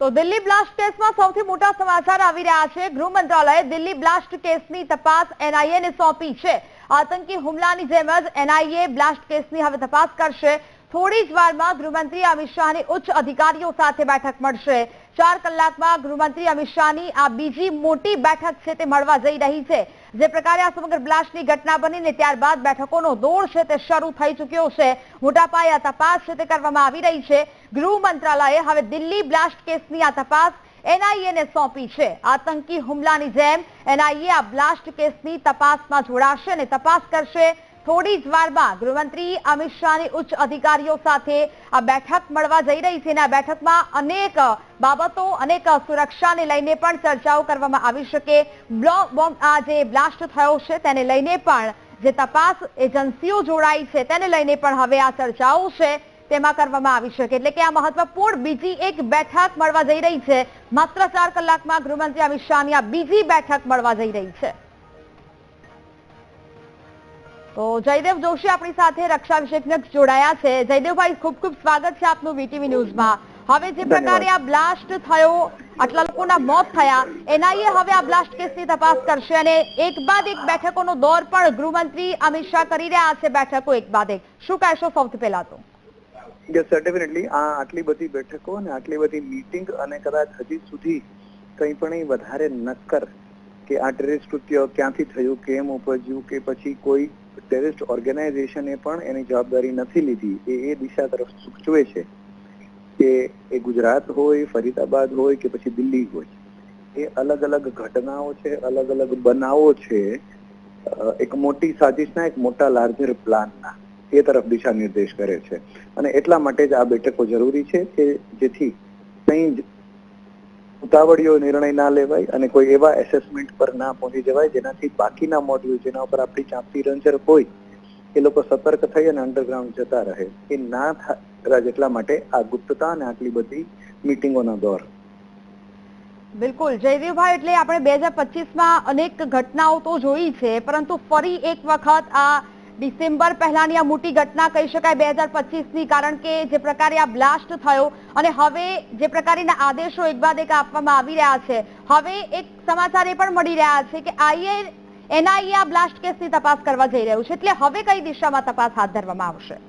તો દિલ્હી બ્લાસ્ટ કેસમાં સૌથી મોટા સમાચાર આવી રહ્યા છે. ગૃહ મંત્રાલયે દિલ્હી બ્લાસ્ટ કેસની તપાસ એનઆઈએ ને સોંપી છે. આતંકી હુમલાની જેમ જ એનઆઈએ બ્લાસ્ટ કેસની હવે તપાસ કરશે. થોડી જ વારમાં ગૃહમંત્રી અમિત શાહની ઉચ્ચ અધિકારીઓ સાથે બેઠક મળશે. ચાર કલાકમાં ગૃહમંત્રી અમિત શાહની આ બીજી મોટી બેઠક છે તે મળવા જઈ રહી છે. જે પ્રકારે આ સમગ્ર બ્લાસ્ટની ઘટના બની ને ત્યારબાદ બેઠકોનો દોર છે તે શરૂ થઈ ચૂક્યો છે. મોટા આ તપાસ છે તે કરવામાં આવી રહી છે. ગૃહ મંત્રાલયે હવે દિલ્હી બ્લાસ્ટ કેસની આ તપાસ એનઆઈએ ને સોંપી છે. આતંકી હુમલાની જેમ એનઆઈએ આ બ્લાસ્ટ કેસની તપાસમાં જોડાશે અને તપાસ કરશે થોડી જ વારમાં ગૃહમંત્રી અમિત શાહની ઉચ્ચ અધિકારીઓ સાથે આ બેઠક મળવા જઈ રહી છે અને આ બેઠકમાં અનેક બાબતો, અનેક સુરક્ષાને લઈને પણ ચર્ચાઓ કરવામાં આવી શકે. બોમ્બ આ જે બ્લાસ્ટ થયો છે તેને લઈને પણ જે તપાસ એજન્સીઓ જોડાઈ છે તેને લઈને પણ હવે આ ચર્ચાઓ છે તેમાં કરવામાં આવી શકે. એટલે કે આ મહત્વપૂર્ણ બીજી એક બેઠક મળવા જઈ રહી છે. માત્ર ચાર કલાકમાં ગૃહમંત્રી અમિત શાહની આ બીજી બેઠક મળવા જઈ રહી છે. તો જયદેવ જોશી આપણી સાથે રક્ષા વિશેષજ્ઞ જોડાયા છે. જયદેવભાઈ ખૂબ ખૂબ સ્વાગત છે આપનું વીટીવી ન્યૂઝમાં. હવે જે પ્રકારે આ બ્લાસ્ટ થયો આટલા લોકોના મોત થયા એનઆઈએ હવે આ બ્લાસ્ટ કેસની તપાસ કરશે અને એક બાદ એક બેઠકોનો દોર પણ ગૃહમંત્રી અમિત શાહ કરી રહ્યા છે બેઠકો એક બાદ એક. શું કહેશો સૌથી પહેલા તો? યસ ડેફિનેટલી આ આટલી બધી બેઠકો અને આટલી બધી મીટિંગ અને કદાચ હજી સુધી કંઈ પણ વધારે નક્કર કે આ ટેરરિસ્ટ કૃત્ય ક્યાંથી થયું કેમ ઉપજ્યું કે પછી કોઈ ટેરરિસ્ટ ઓર્ગેનાઇઝેશને પણ એની જવાબદારી નથી લીધી. એ એ દિશા તરફ સૂચવે છે કે એ ગુજરાત હોય, ફરીદાબાદ હોય કે પછી દિલ્હી હોય. એ અલગ અલગ ઘટનાઓ છે, અલગ અલગ બનાવો છે. એક મોટી સાજિશના એક મોટા લાર્જર પ્લાનના એ તરફ દિશા નિર્દેશ કરે છે. અને એટલા માટે જ આ બેઠકો જરૂરી છે કે જેથી કંઈ જ ઉતાવળીયો નિર્ણય ના લેવાય અને કોઈ એવા એસેસમેન્ટ પર ના પહોંચી જવાય જેનાથી બાકીના મોડ્યુલ જેના ઉપર આપણી ચાંપતી રંજર હોય, એ લોકો સતર્ક થઈ અને અંડરગ્રાઉન્ડ જતા રહે. એ ના થાય જેટલા માટે આ ગુપ્તતા અને આટલી બધી મીટિંગોનો દોર. બિલકુલ. જયદેવભાઈ, એટલે આપણે બે હજાર પચીસમાં અનેક ઘટનાઓ તો જોઈ છે, પરંતુ ફરી એક વખત આ ડિસેમ્બર પહેલાની આ મોટી ઘટના કહી શકાય બે હજાર પચીસની, કારણ કે જે પ્રકારે આ બ્લાસ્ટ થયો અને હવે જે પ્રકારના આદેશો એક બાદ એક આપવામાં આવી રહ્યા છે. હવે એક સમાચાર એ પણ મળી રહ્યા છે કે આઈએ એનઆઈએ આ બ્લાસ્ટ કેસની તપાસ કરવા જઈ રહ્યું છે. એટલે હવે કઈ દિશામાં તપાસ હાથ ધરવામાં આવશે?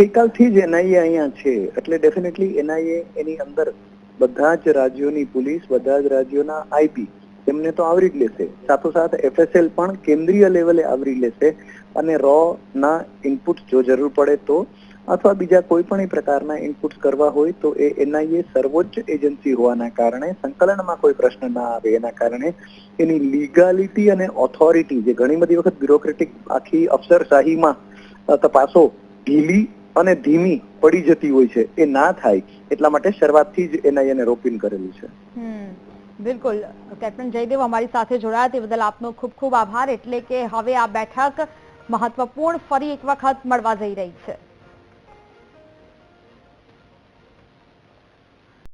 ગઈકાલથી જ એનઆઈએ અહીંયા છે. એટલે ડેફિનેટલી એનઆઈએ એની અંદર બધા જ રાજ્યોની પોલીસ, બધા જ રાજ્યોના આઈપી એમને તો આવરી જ લેશે. સાથોસાથ એફએસએલ પણ કેન્દ્રીય લેવલે આવરી લેશે અને રો ના ઇનપુટ જો જરૂર પડે તો અથવા બીજા કોઈ પણ પ્રકારના ઇનપુટ્સ કરવા હોય તો એ એનઆઈએ સર્વોચ્ચ એજન્સી હોવાના કારણે, સંકલનમાં કોઈ પ્રશ્ન ના આવે એના કારણે એની લીગાલિટી અને ઓથોરિટી જે ઘણી બધી વખત બ્યુરોક્રેટિક આખી અફસરશાહીમાં તપાસો, ઢીલી અને ધીમી પડી જતી હોય છે, એ ના થાય, એટલા માટે શરૂઆતથી જ એનઆઈએ રોપિન કરેલું છે. બિલકુલ. કેપ્ટન જયદેવ, અમારી સાથે જોડાયા તે બદલ આપનો ખૂબ ખૂબ આભાર. એટલે કે હવે આ બેઠક મહત્વપૂર્ણ ફરી એક વખત મળવા જઈ રહી છે.